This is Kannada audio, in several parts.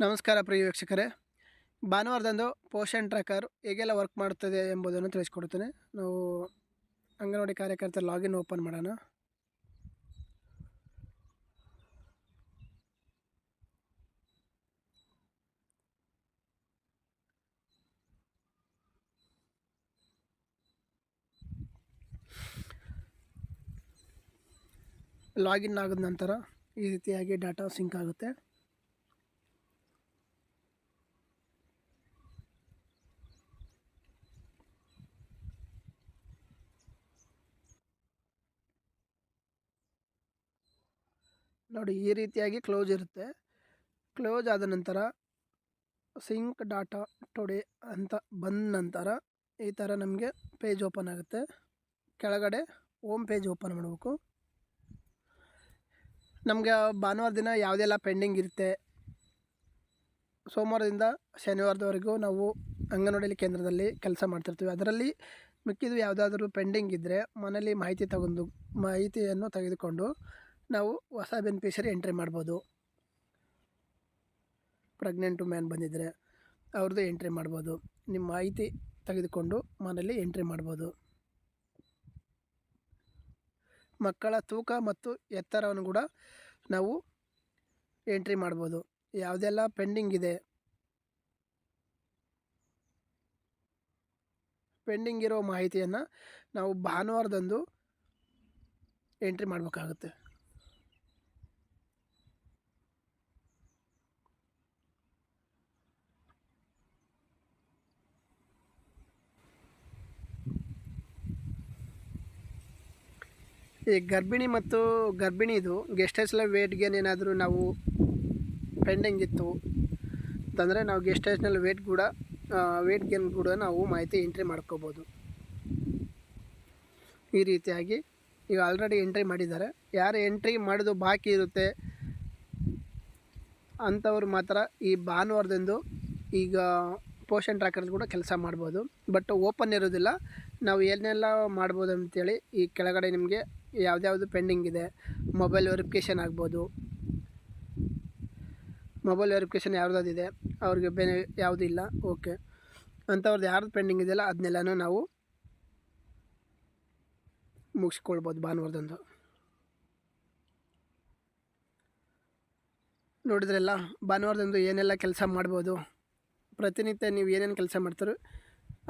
ನಮಸ್ಕಾರ ಪ್ರಿಯ ವೀಕ್ಷಕರೇ. ಭಾನುವಾರದಂದು ಪೋಷಣ್ ಟ್ರ್ಯಾಕರ್ ಹೇಗೆಲ್ಲ ವರ್ಕ್ ಮಾಡುತ್ತದೆ ಎಂಬುದನ್ನು ತಿಳಿಸ್ಕೊಡ್ತೇನೆ. ನಾವು ಅಂಗನವಾಡಿ ಕಾರ್ಯಕರ್ತರ ಲಾಗಿನ್ ಓಪನ್ ಮಾಡೋಣ. ಲಾಗಿನ್ ಆಗಿದ ನಂತರ ಈ ರೀತಿಯಾಗಿ ಡಾಟಾ ಸಿಂಕ್ ಆಗುತ್ತೆ. ನೋಡಿ, ಈ ರೀತಿಯಾಗಿ ಕ್ಲೋಸ್ ಇರುತ್ತೆ. ಕ್ಲೋಸ್ ಆದ ನಂತರ ಸಿಂಕ್ ಡಾಟಾ ಟುಡೇ ಅಂತ ಬಂದ ನಂತರ ಈ ಥರ ನಮಗೆ ಪೇಜ್ ಓಪನ್ ಆಗುತ್ತೆ. ಕೆಳಗಡೆ ಓಮ್ ಪೇಜ್ ಓಪನ್ ಮಾಡಬೇಕು. ನಮಗೆ ಭಾನುವಾರ ದಿನ ಯಾವುದೆಲ್ಲ ಪೆಂಡಿಂಗ್ ಇರುತ್ತೆ? ಸೋಮವಾರದಿಂದ ಶನಿವಾರದವರೆಗೂ ನಾವು ಅಂಗನವಾಡಿ ಕೇಂದ್ರದಲ್ಲಿ ಕೆಲಸ ಮಾಡ್ತಿರ್ತೀವಿ. ಅದರಲ್ಲಿ ಮಿಕ್ಕಿದ್ದು ಯಾವುದಾದ್ರೂ ಪೆಂಡಿಂಗ್ ಇದ್ದರೆ ಮನೇಲಿ ಮಾಹಿತಿ ತಗೊಂಡು, ಮಾಹಿತಿಯನ್ನು ತೆಗೆದುಕೊಂಡು ನಾವು ಹೊಸ ಬೆನಿಫಿಷರಿ ಎಂಟ್ರಿ ಮಾಡ್ಬೋದು. ಪ್ರೆಗ್ನೆಂಟ್ ಮ್ಯಾನ್ ಬಂದಿದ್ದರೆ ಅವ್ರದ್ದು ಎಂಟ್ರಿ ಮಾಡ್ಬೋದು. ನಿಮ್ಮ ಮಾಹಿತಿ ತೆಗೆದುಕೊಂಡು ಮನೆಯಲ್ಲಿ ಎಂಟ್ರಿ ಮಾಡ್ಬೋದು. ಮಕ್ಕಳ ತೂಕ ಮತ್ತು ಎತ್ತರವನ್ನು ಕೂಡ ನಾವು ಎಂಟ್ರಿ ಮಾಡ್ಬೋದು. ಯಾವುದೆಲ್ಲ ಪೆಂಡಿಂಗ್ ಇದೆ? ಪೆಂಡಿಂಗ್ ಇರೋ ಮಾಹಿತಿಯನ್ನು ನಾವು ಭಾನುವಾರದಂದು ಎಂಟ್ರಿ ಮಾಡಬೇಕಾಗುತ್ತೆ. ಈ ಗರ್ಭಿಣಿ ಮತ್ತು ಗರ್ಭಿಣಿದು ಗೆಸ್ಟೇಷನಲ್ ವೇಟ್ ಗೇನ್ ಏನಾದರೂ ನಾವು ಪೆಂಡಿಂಗ್ ಇತ್ತು ಅಂತಂದರೆ ನಾವು ಗೆಸ್ಟೇಜ್ನಲ್ಲಿ ವೇಟ್ ಕೂಡ ವೇಟ್ ಗೇನ್ ಕೂಡ ನಾವು ಮಾಹಿತಿ ಎಂಟ್ರಿ ಮಾಡ್ಕೋಬೋದು. ಈ ರೀತಿಯಾಗಿ ಈಗ ಆಲ್ರೆಡಿ ಎಂಟ್ರಿ ಮಾಡಿದ್ದಾರೆ. ಯಾರು ಎಂಟ್ರಿ ಮಾಡೋದು ಬಾಕಿ ಇರುತ್ತೆ ಅಂಥವ್ರು ಮಾತ್ರ ಈ ಭಾನುವಾರದಂದು ಈಗ ಪೋಷನ್ ಟ್ರ್ಯಾಕರ್ಸ್ ಕೂಡ ಕೆಲಸ ಮಾಡ್ಬೋದು. ಬಟ್ ಓಪನ್ ಇರೋದಿಲ್ಲ. ನಾವು ಏನೆಲ್ಲ ಮಾಡ್ಬೋದು ಅಂತೇಳಿ ಈ ಕೆಳಗಡೆ ನಿಮಗೆ ಯಾವುದ್ಯಾವುದು ಪೆಂಡಿಂಗ್ ಇದೆ. ಮೊಬೈಲ್ ವೆರಿಫಿಕೇಷನ್ ಆಗ್ಬೋದು. ಮೊಬೈಲ್ ವೆರಿಫಿಕೇಷನ್ ಯಾವ್ದಾದಿದೆ ಅವ್ರಿಗೆ ಬೆನೆ ಯಾವುದೂ ಇಲ್ಲ, ಓಕೆ. ಅಂಥವ್ರದ್ದು ಯಾರ್ದು ಪೆಂಡಿಂಗ್ ಇದೆಯಲ್ಲ ಅದನ್ನೆಲ್ಲನೂ ನಾವು ಮುಗಿಸ್ಕೊಳ್ಬೋದು ಭಾನುವಾರದಂದು. ನೋಡಿದ್ರಲ್ಲ, ಭಾನುವಾರದಂದು ಏನೆಲ್ಲ ಕೆಲಸ ಮಾಡ್ಬೋದು? ಪ್ರತಿನಿತ್ಯ ನೀವು ಏನೇನು ಕೆಲಸ ಮಾಡ್ತಾರೋ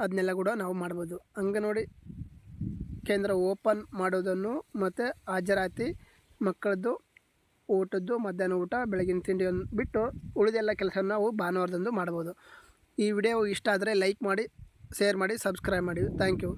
ಅದನ್ನೆಲ್ಲ ಕೂಡ ನಾವು ಮಾಡ್ಬೋದು. ನೋಡಿ ಕೇಂದ್ರ ಓಪನ್ ಮಾಡೋದನ್ನು ಮತ್ತು ಹಾಜರಾತಿ ಮಕ್ಕಳದ್ದು ಊಟದ್ದು ಮಧ್ಯಾಹ್ನ ಊಟ ಬೆಳಗಿನ ತಿಂಡಿಯನ್ನು ಬಿಟ್ಟು ಉಳಿದೆಲ್ಲ ಕೆಲಸ ನಾವು ಭಾನುವಾರದಂದು ಮಾಡ್ಬೋದು. ಈ ವಿಡಿಯೋ ಇಷ್ಟ ಆದರೆ ಲೈಕ್ ಮಾಡಿ ಶೇರ್ ಮಾಡಿ ಸಬ್ಸ್ಕ್ರೈಬ್ ಮಾಡಿ. Thank you